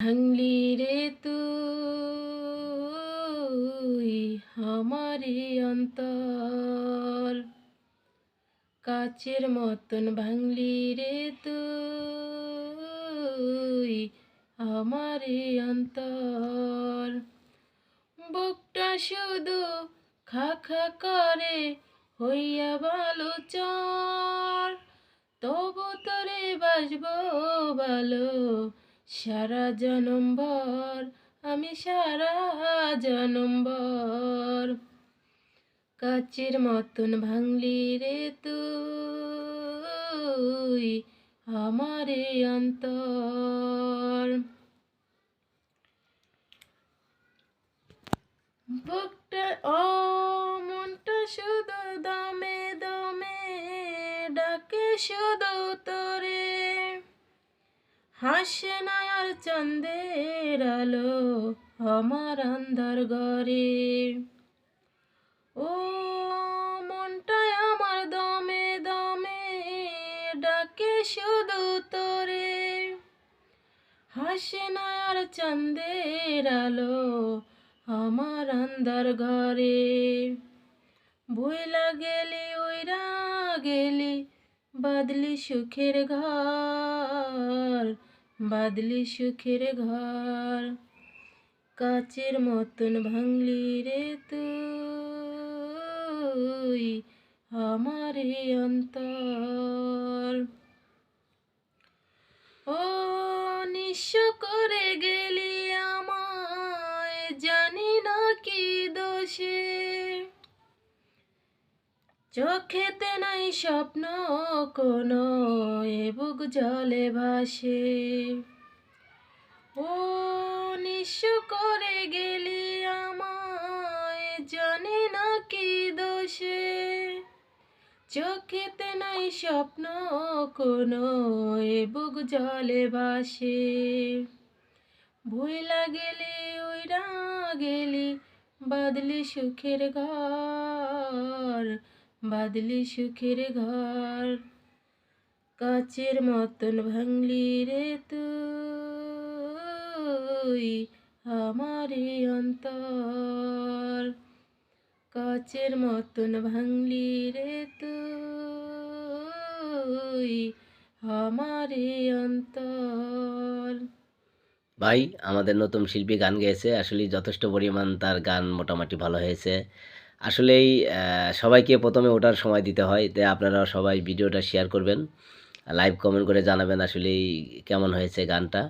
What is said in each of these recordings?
ভাঙলি রে তুই আমারি অন্তর। কাচের মতন ভাঙলি রে তুই আমারি অন্তর। বুকটা শুধু খা খা করে হইয়া ভালো চর। তবু তোরে বাসব ভালো সারা জনম্বর, আমি সারা জনম্বর। কাচের মতন ভাঙলি রে তুই আমারে অন্তর। বুকটা, ও মনটা শুধু দমে দমে, ডাকে শুধু তোরে। হাসে না আর চন্দের আলো আমার অন্ধর ঘরে। ও মনটায় আমার দমে দমে ডাকে শুধু তোরে। হাসে না আর চন্দের আলো আমার অন্ধর ঘরে। বইলা গেলি ওইরা গেলি, বাদলি সুখের ঘর। বাদলি সুখের ঘর কাচের মতন ভাঙলি রে তুই আমার অন্তর। ও নিঃস্ব চোখেতে নাই স্বপ্ন কোনো, এ বুক জলে ভাসে। ও, নিঃস্ব করে গেলি আমায়, জানি না কি দোষে। চোখেতে নাই স্বপ্ন কোনো, এ বুক জলে ভাসে। ভুইলা গেলি ওইরা গেলি, বাদলি সুখের ঘর। বাদলি সুখের ঘর, কাচের মতন ভাঙলি রে তুই আমারে অন্তর। কাচের মতন ভাঙলি রে তুই আমারে অন্তর। ভাই, আমাদের নতুন শিল্পী গান গেয়েছে। আসলে যথেষ্ট পরিমাণ তার গান মোটামুটি ভালো হয়েছে। আসলেই সবাইকে প্রথমে ওঠার সময় দিতে হয়। তাই আপনারা সবাই ভিডিওটা শেয়ার করবেন। লাইভ কমেন্ট করে জানাবেন আসলেই কেমন হয়েছে গানটা।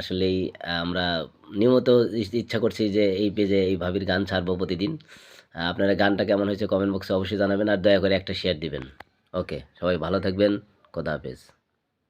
আসলেই, আমরা নিয়মিত ইচ্ছা করছি যে এই পেজে এই ভাবির গান ছাড়বো প্রতিদিন। আপনারা গানটা কেমন হয়েছে কমেন্ট বক্সে অবশ্যই জানাবেন আর দয়া করে একটা শেয়ার দিবেন। ওকে সবাই ভালো থাকবেন। খোদা হাফেজ।